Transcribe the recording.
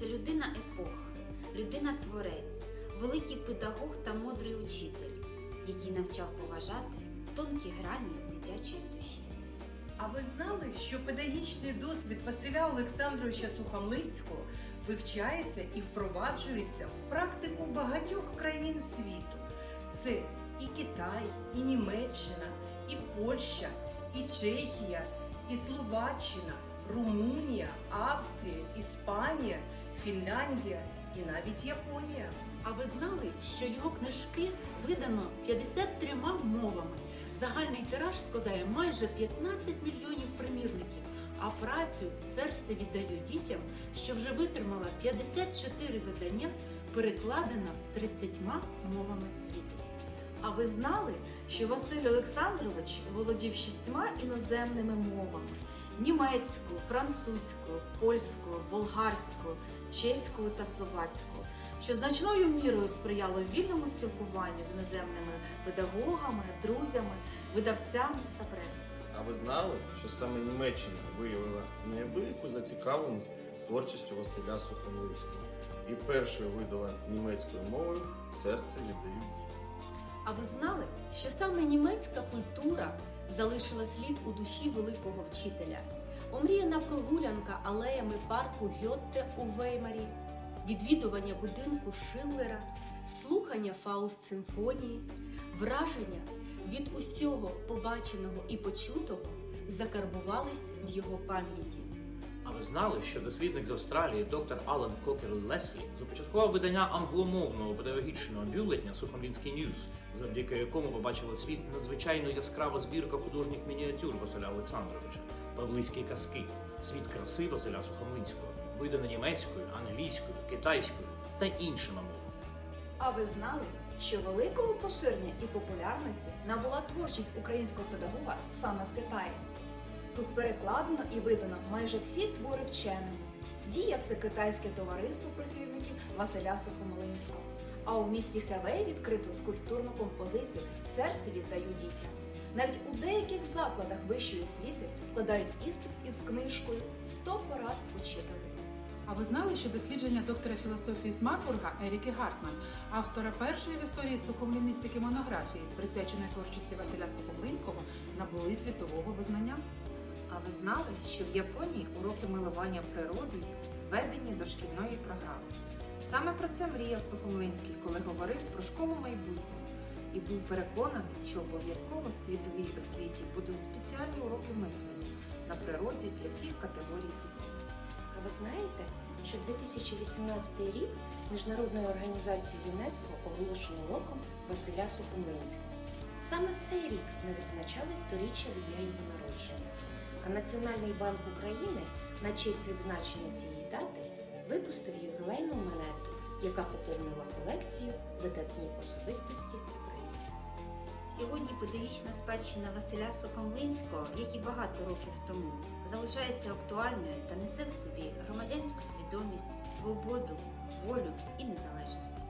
це людина-епоха, людина-творець, великий педагог та мудрий учитель, який навчав поважати тонкі грані дитячої душі. А ви знали, що педагогічний досвід Василя Олександровича Сухомлицького вивчається і впроваджується в практику багатьох країн світу? Це і Китай, і Німеччина, і Польща, і Чехія, і Словаччина, Румунія, Австрія, Іспанія Фінляндія і навіть Японія. А ви знали, що його книжки видано 53 мовами? Загальний тираж складає майже 15 мільйонів примірників, а працю серце віддаю дітям, що вже витримала 54 видання, перекладена 30 мовами світу. А ви знали, що Василь Олександрович володів шістьма іноземними мовами: німецькою, французькою, польською, болгарською, чеською та словацькою, що значною мірою сприяло вільному спілкуванню з іноземними педагогами, друзями, видавцями та пресою. А ви знали, що саме Німеччина виявила неабияку зацікавленість творчістю Василя Сухомлинського і першою видала німецькою мовою серце віддають. А ви знали, що саме німецька культура залишила слід у душі великого вчителя? Омріяна прогулянка алеями парку Гьотте у Веймарі, відвідування будинку Шиллера, слухання Фауст симфонії, враження від усього побаченого і почутого закарбувались в його пам'яті. А ви знали, що дослідник з Австралії доктор Алан Кокер Леслі започаткував видання англомовного педагогічного бюлетня Сухомлінський Ньюс, завдяки якому побачила світ надзвичайно яскрава збірка художніх мініатюр Василя Олександровича, павлиські казки, світ краси Василя Сухомлинського, видано німецькою, англійською, китайською та іншими мовами. А ви знали, що великого поширення і популярності набула творчість українського педагога саме в Китаї? Тут перекладено і видано майже всі твори вченого. Діє всекитайське товариство прихильників Василя Сухомлинського. А у місті Хевей відкрито скульптурну композицію Серце віддаю дітям. Навіть у деяких закладах вищої освіти вкладають іспит із книжкою «100 порад учителів. А ви знали, що дослідження доктора філософії з Марбурга Еріки Гартман, автора першої в історії сухомліністики монографії, присвяченої творчості Василя Сухомлинського, набули світового визнання? Ви знали, що в Японії уроки милування природою введені до шкільної програми? Саме про це мріяв Сухомлинський, коли говорив про школу майбутнього і був переконаний, що обов'язково в світовій освіті будуть спеціальні уроки мислення на природі для всіх категорій дітей. А ви знаєте, що 2018 рік Міжнародною організацією ЮНЕСКО оголошено роком Василя Сухомлинського. Саме в цей рік ми відзначали сторіччя від дня його народження. А Національний банк України на честь відзначення цієї дати випустив ювілейну монету, яка поповнила колекцію видатні особистості України. Сьогодні педагогічна спадщина Василя Сухомлинського, як і багато років тому, залишається актуальною та несе в собі громадянську свідомість, свободу, волю і незалежність.